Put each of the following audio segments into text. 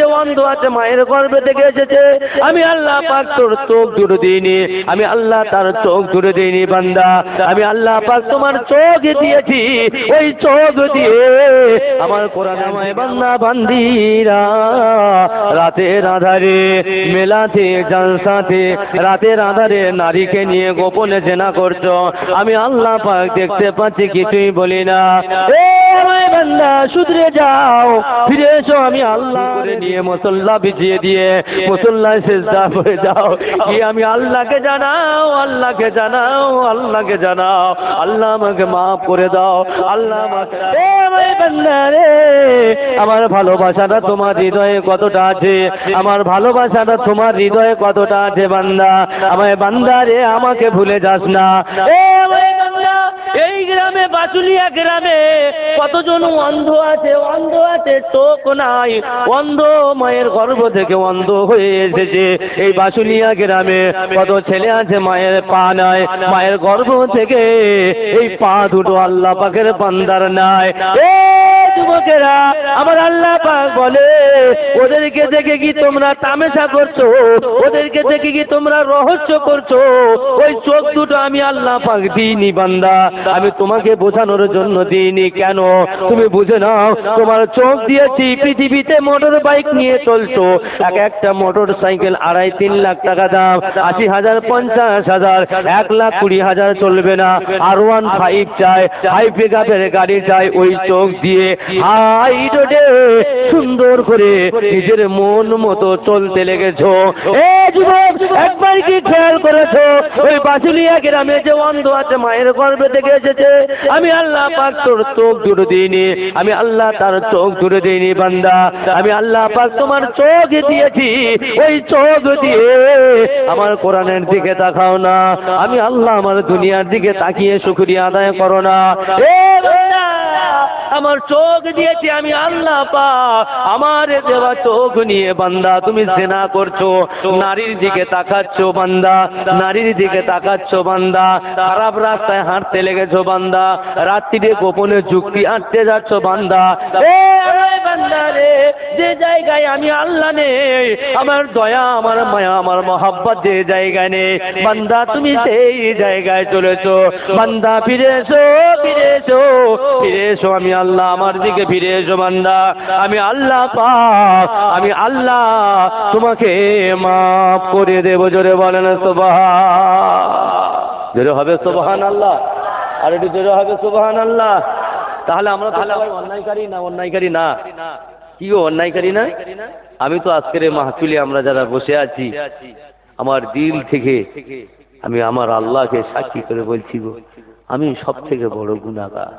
যে অন্ধ আছে, মায়ের গর্ভে থেকে এসেছে। আমি আল্লাহ পাক তোর চোখ জুড়ে দিইনি। আমি আল্লাহ তার চোখ জুড়ে দিইনি, বান্দা। আমি আল্লাহ পাক তোমার চোখ দিয়েছি। ওই চোখ দিয়ে আমার কোরআন আমায় বান্দা বান্দিরা, রাতের আধারে, মেলাতে, জালসাতে, রাতের আধারে নারীকে নিয়ে গোপনে জেনা করছ। আমি আল্লাহ পাক দেখতে পাচ্ছি, কিছুই বলি না। এ বান্দা, শুধরে যাও। ফিরে এসো, আমি আল্লাহ করে নিয়ে মুসল্লা বিছিয়ে দিয়ে মুসল্লায় সেজদা করে যাও। কি আমি আল্লাহকে জানাও? আল্লাহকে জানাও? আল্লাহকে জানাও। আল্লাহ আমাকে মাফ করে দাও। আল্লাহ আমাকে আমার ভালোবাসাটা তোমার হৃদয়ে কতটা আছে? আমার ভালোবাসাটা তোমার হৃদয়ে কতটা আছে বান্দা? আমায় বান্দা রে, আমাকে ভুলে যাস না। এ এই গ্রামে, বাচুলিয়া গ্রামে কতজন অন্ধ আছে? অন্ধ আছে চোখ নাই। অন্ধ মায়ের গর্ভ থেকে অন্ধ হয়ে এসেছে। এই বাচুলিয়া গ্রামে কত ছেলে আছে মায়ের পা নাই। মায়ের গর্ভ থেকে এই পা দুটো আল্লাহ পাখের বান্দার নাই। যুবকেরা আমার আল্লাহ পাক বলে, ওদেরকে দেখে কি তোমরা তামেশা করছ? ওদেরকে দেখে কি তোমরা রহস্য করছ? ওই চোখ দুটো আমি আল্লাহ পাক দিইনি, বান্দা। আমি তোমাকে বোঝানোর জন্য দিইনি। কেন? তুমি বুঝে নাও, তোমার চোখ দিয়েছি পৃথিবীতে মোটর বাইক নিয়ে চলছো। এক একটা মোটর সাইকেল আড়াই, তিন লাখ টাকা দাম, আশি হাজার, পঞ্চাশ হাজার, এক লাখ কুড়ি হাজার চলবে না। আর ওয়ান ফাইভ চাই, হাই পিক গাড়ি চাই, ওই চোখ দিয়ে হাই রোডে সুন্দর করে নিজের মন মতো চলতে লেগেছো। একবার কি খেয়াল করেছ? ওই বাসুলিয়া গ্রামে যে অন্ধ আছে, মায়ের গর্ভে থেকে এসেছে। আমি আল্লাহ পাক তোর চোখ জুড়ে দিইনি। আমি আল্লাহ তার চোখ জুড়ে দিইনি, বান্দা। আমি আল্লাহ পাক তোমার চোখ দিয়েছি। ওই চোখ দিয়ে আমার কোরআনের দিকে তাকাও না। আমি আল্লাহ আমার দুনিয়ার দিকে তাকিয়ে শুকরিয়া আদায় করো না। আমার চোখ দিয়েছি, আমি আল্লাহ পা আমার দেওয়া চোখ নিয়ে বান্দা, তুমি জেনা করছ, নারীর দিকে তাকাচ্ছ বান্দা, নারীর দিকে তাকাচ্ছ বান্দা, খারাপ রাস্তায় হাঁটতে লেগেছো বান্দা রাত্রিতে গোপনে যুক্তি আঁটতে যাচ্ছ বান্দা। যে জায়গায় আমি আল্লাহ নেই, আমার দয়া, আমার মায়া, আমার মহাব্বত যে জায়গায় নেই। বান্দা, তুমি সেই জায়গায় চলেছো। বান্দা আমি আল্লাহ আমার দিকে ফিরে এসো, বান্দা। আমি আল্লাহ আমি আল্লাহ তোমাকে মাফ করে দেবো, জোরে বলেন সোবাহান জোরে হবে সোবাহান আল্লাহ আর একটু জোরে হবে সোবাহান আল্লাহ তাহলে আমরা তাহলে অন্যায়কারী না অন্যায়কারী না? কি অন্যায়কারী না? আমি তো আজকের মাহফিলে আমরা যারা বসে আছি, আমার দিল থেকে আমি আমার আল্লাহকে সাক্ষী করে বলছি গো, আমি সব থেকে বড় গুণাগার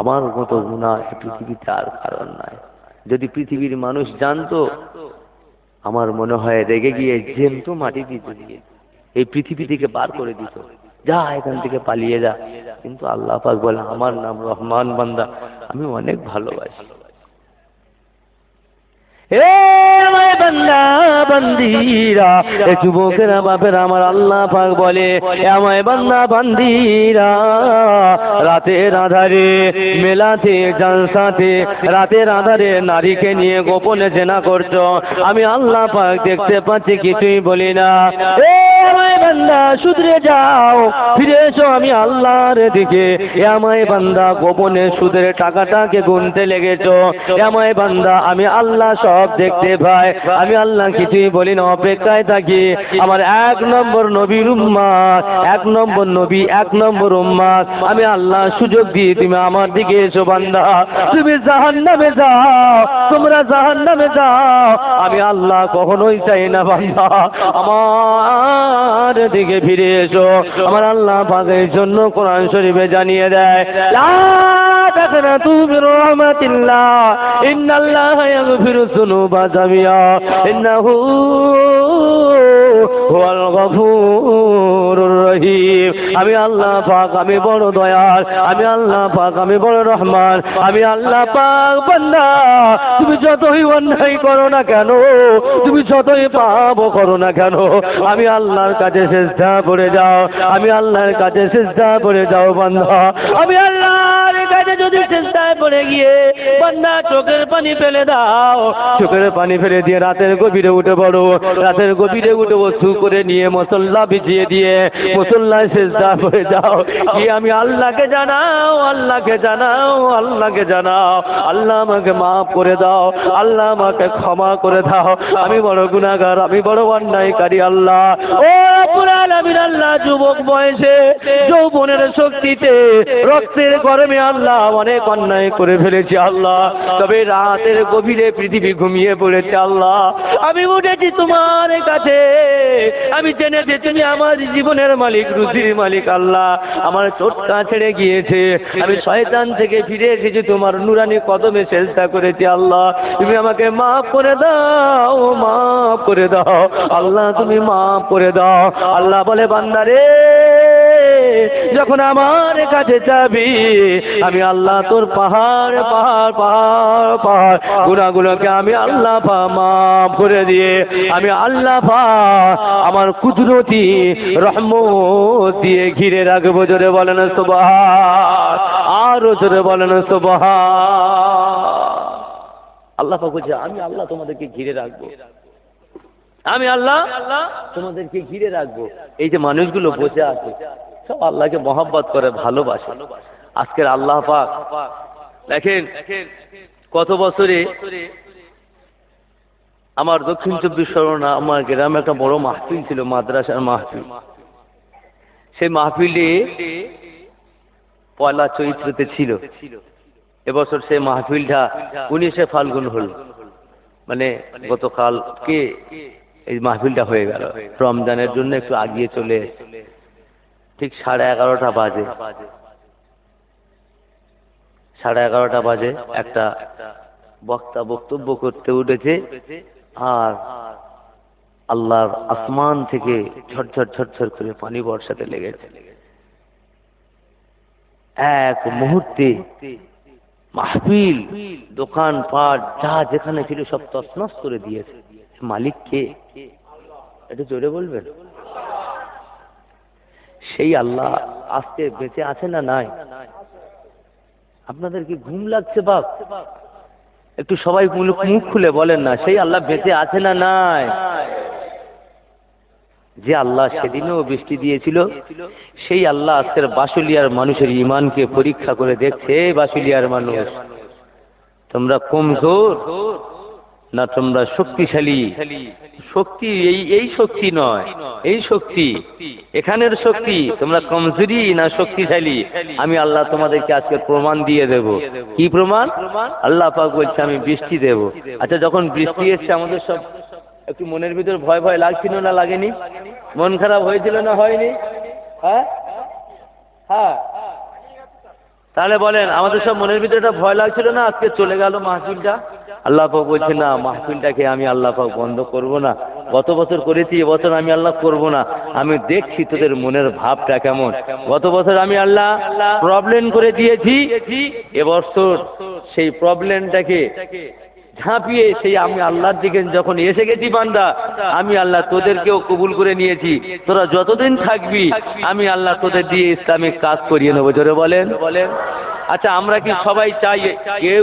আমার মতো গুণা পৃথিবীতে আর কারণ নাই। যদি পৃথিবীর মানুষ জানতো, আমার মনে হয় রেগে গিয়ে জেমতো মাটি দিতে। এই পৃথিবী থেকে বার করে দিত। যা এখান থেকে পালিয়ে যা। কিন্তু আল্লাহ পাক বলে, আমার নাম রহমান বান্দা। আমি অনেক ভালোবাসি। গোপনে জেনা করছ। আমি আল্লাহ পাক দেখতে পাচ্ছি, কিছুই বলি না। এ আমায় বান্দা, শুধরে যাও, ফিরে এসো আমি আল্লাহর দিকে। এ আমায় বান্দা, গোপনে সুদের টাকাটাকে গুনতে লেগেছো। এ আমায় বান্দা, আমি আল্লাহ সব দেখতে পাই আমি আল্লাহ কিছুই বলি না, অপেক্ষায় থাকি। আমার এক নম্বর নবীর উম্মাদ, এক নম্বর নবী, এক নম্বর উম্মাদ। আমি আল্লাহ সুযোগ দিয়ে তুমি আমার দিকে এসো বান্দা। তুমি জাহান নামে যাও, তোমরা জাহান নামে যাও। আমি আল্লাহ কখনোই চাই না বান্দা। আমার দিকে ফিরে এসো। আমার আল্লাহ পাকের জন্য কোরআন শরীফে জানিয়ে দেয়, লা তাকনাতু মির রাহমাতিল্লাহ ইন্নাল্লাহ ইয়াগফিরু যুনুবা জামিয়া, ইন্নাহু হুয়াল গফুরুর রহিম। আমি আল্লাহ পাক, আমি বড় দয়াল, আমি আল্লাহ পাক, আমি বড় রহমান, আমি আল্লাহ পাক বান্দা। তুমি যতই অন্যায় করো না কেন, তুমি যতই পাপ করো না কেন, আমি আল্লাহর কাছে চেষ্টা করে যাও, আমি আল্লাহর কাছে চেষ্টা করে যাও বান্দা। আমি কাছে যদি চেষ্টায় পড়ে গিয়ে বান্দা চোখের পানি ফেলে দাও। চোখের পানি ফেলে দিয়ে রাতের গভীরে উঠে পড়ো। রাতের গভীরে উঠে বস্তু করে নিয়ে মসল্লা বিছিয়ে দিয়ে মুসল্লায় চেষ্টা করে যাও। কি আমি আল্লাহকে জানাও? আল্লাহকে জানাও? আল্লাহকে জানাও। আল্লাহ আমাকে মাফ করে দাও। আল্লাহ আমাকে ক্ষমা করে দাও। আমি বড় গুনাহগার, আমি বড় অন্যায়কারী আল্লাহ। ও আল্লাহ যুবক বয়সে, যৌবনের শক্তিতে, রক্তের গরমে আল্লাহ অনেক অন্যায় করে ফেলেছি আল্লাহ। তবে রাতের গভীরে পৃথিবী ঘুমিয়ে পড়েছে আল্লাহ। আমি উঠেছি তোমার কাছে। আমি জেনেছি তুমি আমার জীবনের মালিক, রুজির মালিক আল্লাহ। আমার চোটটা ছেড়ে গিয়েছে। আমি শয়তান থেকে ফিরে এসেছি, তোমার নুরানি কদমে চেষ্টা করেছি আল্লাহ। তুমি আমাকে মাফ করে দাও, মাফ করে দাও। আল্লাহ, তুমি মাফ করে দাও। আল্লাহ বলে বান্দারে যখন আমার কাছে যাবি, আমি আল্লাহ তোর পাহাড় পাহাড় পাহাড় পাহাড়। গুণাগুলোকে আমি আল্লাহ মাফ করে দিয়ে, আমি আল্লাহ আমার কুদরতি রহমত দিয়ে ঘিরে রাখব। জোরে বলেন সুবাহ আরও জোরে বলেন সুবাহ আল্লাহ বলছে, আমি আল্লাহ তোমাদেরকে ঘিরে রাখব। আমি আল্লাহ তোমাদেরকে ঘিরে রাখব। এই যে মানুষগুলো বসে আছে সব আল্লাহকে মহব্বত করে, ভালোবাসে। আজকের আল্লাহ পাক, দেখেন, কত বছরে আমার দক্ষিণ চব্বিশ পরগনা, আমার গ্রামে একটা বড় মাহফিল ছিল, মাদ্রাসার মাহফিল। সেই মাহফিলে পয়লা চৈত্রতে ছিল। এবছর সেই মাহফিলটা উনিশে ফাল্গুন হল। মানে গতকাল কে এই মাহফিলটা হয়ে গেল। রমজানের জন্য একটু আগিয়ে চলে এসেছে। ঠিক সাড়ে এগারোটা বাজে। সাড়ে এগারোটা বাজে একটা বক্তা বক্তব্য করতে উঠেছে। আর আল্লাহর আসমান থেকে ঝরঝর ঝরঝর করে পানি বর্ষাতে লেগেছে। এক মুহূর্তে মাহফিল দোকান পাট যা যেখানে ছিল সব তছনছ করে দিয়েছে। মালিক কে একটু জোরে বলবেন? সেই আল্লাহ আজকে বেঁচে আছে না নাই? আপনাদের কি ঘুম লাগছে বাপ? একটু সবাই মুখ খুলে বলেন না, সেই আল্লাহ বেঁচে আছে না নাই? যে আল্লাহ সেদিনও বৃষ্টি দিয়েছিল, সেই আল্লাহ আজকের বাসুলিয়ার মানুষের ইমানকে পরীক্ষা করে দেখছে বাসুলিয়ার মানুষ। তোমরা কমজোর। না তোমরা শক্তিশালী। শক্তি এই এই শক্তি নয়। এই শক্তি, এখানের শক্তি, তোমরা কমজোরি না শক্তিশালী। আমি আল্লাহ তোমাদেরকে আজকে প্রমাণ দিয়ে দেব। কি প্রমাণ? আল্লাহ পাক বলছে, আমি বৃষ্টি দেব। আচ্ছা যখন বৃষ্টি এসছে, আমাদের সব একটু মনের ভিতর ভয় ভয় লাগছিল না লাগেনি? মন খারাপ হয়েছিল না হয়নি? হ্যাঁ? হ্যাঁ? তাহলে বলেন, আমাদের সব মনের ভিতরে একটা ভয় লাগছিল না? আজকে চলে গেল মাহফিলটা? আল্লাহ পাক বলছে, না, মাহফিলটাকে আমি আল্লাহ পাক বন্ধ করব না। গত বছর করেছি এবছর আমি আল্লাহ করব না। আমি দেখছি তোদের মনের ভাবটা কেমন। গত বছর আমি আল্লাহ প্রবলেম করে দিয়েছি এবছর সেই প্রবলেমটাকে ঝাঁপিয়ে সেই আমি আল্লাহর দিকে যখন এসে গেছি বান্দা, আমি আল্লাহ তোদেরকেও কবুল করে নিয়েছি। তোরা যতদিন থাকবি, আমি আল্লাহ তোদের দিয়ে ইসলামিক কাজ করিয়ে নেব। জোরে বলেন বলেন। আচ্ছা আমরা কি সবাই চাই, কেউ